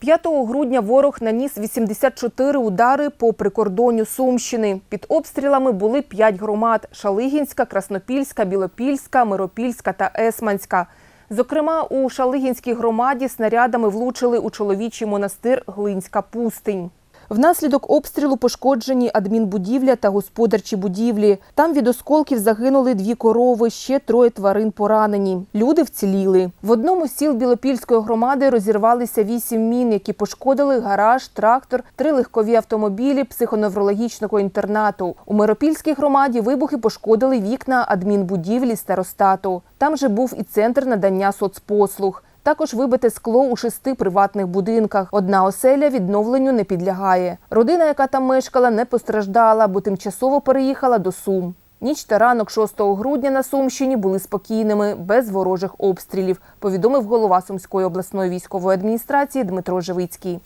5 грудня ворог наніс 84 удари по прикордонню Сумщини. Під обстрілами були 5 громад – Шалигінська, Краснопільська, Білопільська, Миропільська та Есманська. Зокрема, у Шалигінській громаді снарядами влучили у чоловічий монастир Глинська пустинь. Внаслідок обстрілу пошкоджені адмінбудівля та господарчі будівлі. Там від осколків загинули дві корови, ще троє тварин поранені. Люди вціліли. В одному з сіл Білопільської громади розірвалися вісім мін, які пошкодили гараж, трактор, три легкові автомобілі психоневрологічного інтернату. У Миропільській громаді вибухи пошкодили вікна адмінбудівлі старостату. Там же був і центр надання соцпослуг. Також вибите скло у шести приватних будинках. Одна оселя відновленню не підлягає. Родина, яка там мешкала, не постраждала, бо тимчасово переїхала до Сум. Ніч та ранок 6 грудня на Сумщині були спокійними, без ворожих обстрілів, повідомив голова Сумської обласної військової адміністрації Дмитро Живицький.